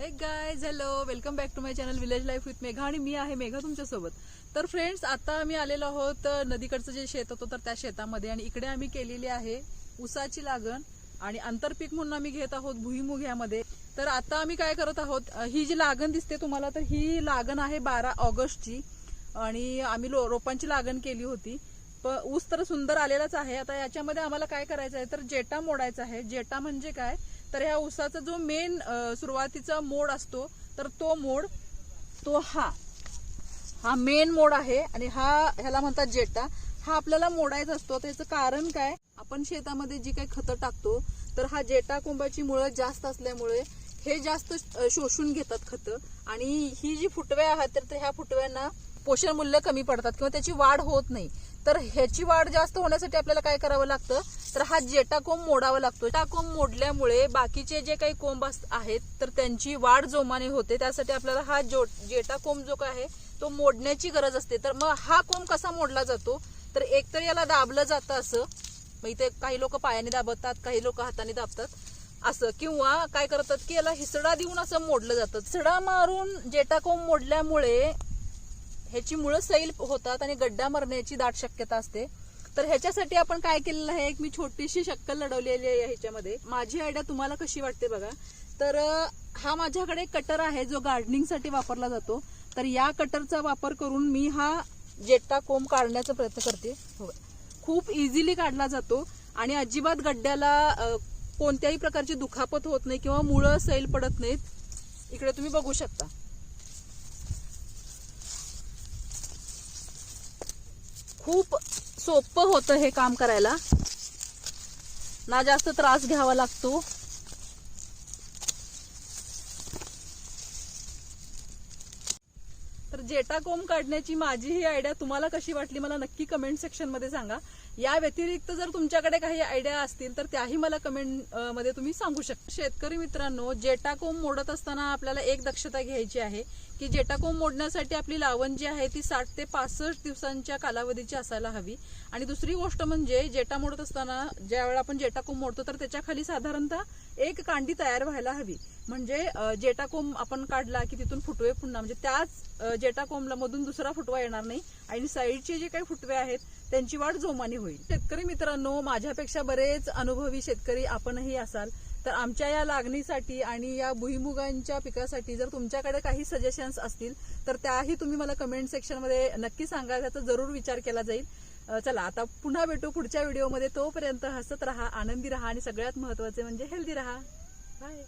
Hey guys hello welcome back to my channel village life with Megha आणि मी आहे मेघा तुमच्यासोबत. तर फ्रेंड्स आता आम्ही आलेलो आहोत नदीकडचं जे शेत होतं तर त्या शेतामध्ये आणि इकडे आम्ही केलेली आहे ऊसाची लागण आणि आंतरपीक म्हणून आम्ही घेत आहोत भुईमुग ह्यामध्ये तर आता आम्ही काय करत आहोत ही जी लागण दिसते तुम्हाला तर ही लागण आहे बारा ऑगस्टची आणि आम्ही रोपांची लागण केली होती. प ऊस तर सुंदर आलेलाच आहे. आता याच्यामध्ये आम्हाला काय करायचं आहे तर जेटा मोडायचा आहे. जेटा म्हणजे काय? तर ह्या ऊसाचा जो मेन सुरुवातीचा मोड असतो तर तो मोड तो हा. हा मेन मोड आहे आणि हा ह्याला म्हणतात जेटा हा आपल्याला मोडायचा असतो. त्याचं कारण काय? आपण शेतामध्ये जी काही खतं टाकतो तर हा जेटा कोंबाची मुळं जास्त असल्यामुळे हे जास्त शोषून घेतात खतं. आणि ही जी फुटव्या आहेत तर ह्या फुटव्यांना पोषण मूल्य कमी पडतात किंवा त्याची वाढ होत नाही. तर ह्याची वाढ जास्त होण्यासाठी आपल्याला काय करावं लागतं? तर हा जेटा कोंब मोडावा लागतो. जेटा कोंब मोडल्यामुळे बाकीचे जे काही कोंब अस- आहेत तर त्यांची वाढ जोमाने होते. त्यासाठी आपल्याला हा जो जेटा कोंब जो काय आहे तो मोडण्याची गरज असते. तर मग हा कोंब कसा मोडला जातो? तर एकतर याला दाबलं जातं असं. मग इथे काही लोक पायाने दाबतात काही लोक हाताने दाबतात. असं. किंवा काय करतात की याला हिसडा देऊन असं मोडलं जातं. हिसडा मारून जेटा कोंब मोडल्यामुळे ह्याची मुळं सैल होतात आणि गड्डा मरण्याची दाट शक्यता असते. तर ह्याच्यासाठी आपण काय केलेलं आहे? एक मी छोटीशी शक्कल लढवलेली आहे ह्याच्यामध्ये. माझी आयडिया तुम्हाला कशी वाटते बघा? तर हा माझ्याकडे कटर आहे जो गार्डनिंगसाठी वापरला जातो. तर या कटरचा वापर करून मी हा जेट्टा कोंब काढण्याचा प्रयत्न करते. हो. खूप इझिली काढला जातो आणि अजिबात गड्ड्याला कोणत्याही प्रकारची दुखापत होत नाही किंवा मुळं सैल पडत नाहीत. इकडे तुम्ही बघू शकता. खूप सोपं होतं हे काम करायला. ना जास्त त्रास घ्यावा लागतो. तर जेटा कोंब काढण्याची माझी ही आयडिया तुम्हाला कशी वाटली मला नक्की कमेंट सेक्शनमध्ये सांगा. या व्यतिरिक्त जर तुमच्याकडे काही आयडिया असतील तर त्याही मला कमेंटमध्ये तुम्ही सांगू शकता. शेतकरी मित्रांनो जेटाकोम मोडत असताना आपल्याला एक दक्षता घ्यायची आहे की जेटाकोम मोडण्यासाठी आपली लावण जी आहे ती साठ ते पासष्ट दिवसांच्या कालावधीची असायला हवी. आणि दुसरी गोष्ट म्हणजे जेटा मोडत असताना ज्या वेळेला आपण जेटाकोम मोडतो तर त्याच्याखाली साधारणतः एक कांडी तयार व्हायला हवी. म्हणजे जेटाकोम आपण काढला की तिथून फुटवे पुन्हा म्हणजे त्याच जेटाकोमला मधून दुसरा फुटवा येणार नाही. आणि साईडचे जे काही फुटवे आहेत त्यांची वाढ जोमाने होईल. शेतकरी मित्रांनो माझ्यापेक्षा बरेच अनुभवी शेतकरी आपणही असाल तर आमच्या या लागणीसाठी आणि या भुईमुगांच्या पिकासाठी जर तुमच्याकडे काही सजेशन्स असतील तर त्याही तुम्ही मला कमेंट सेक्शनमध्ये नक्की सांगा त्याचा जरूर विचार केला जाईल. चला आता पुन्हा भेटू पुढच्या व्हिडिओमध्ये तोपर्यंत हसत राहा आनंदी राहा आणि सगळ्यात महत्त्वाचे म्हणजे हेल्दी राहा. बाय